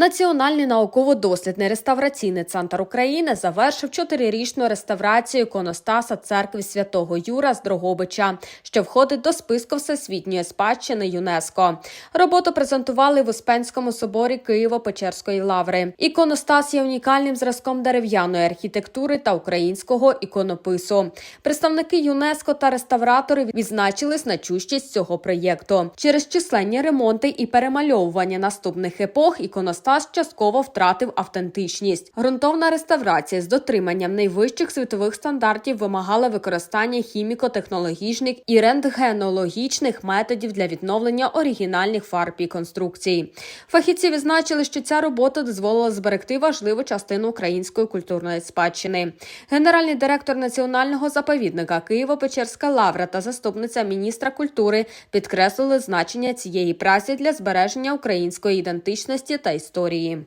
Національний науково-дослідний реставраційний центр України завершив чотирирічну реставрацію іконостаса церкви святого Юра з Дрогобича, що входить до списку всесвітньої спадщини ЮНЕСКо. Роботу презентували в Успенському соборі Києво-Печерської лаври. Іконостас є унікальним зразком дерев'яної архітектури та українського іконопису. Представники ЮНЕСКо та реставратори відзначили значущість цього проєкту. Через численні ремонти і перемальовування наступних епох іконостас частково втратив автентичність. Грунтовна реставрація з дотриманням найвищих світових стандартів вимагала використання хіміко-технологічних і рентгенологічних методів для відновлення оригінальних фарб і конструкцій. Фахівці відзначили, що ця робота дозволила зберегти важливу частину української культурної спадщини. Генеральний директор національного заповідника Києво-Печерська лавра та заступниця міністра культури підкреслили значення цієї праці для збереження української ідентичності та історії.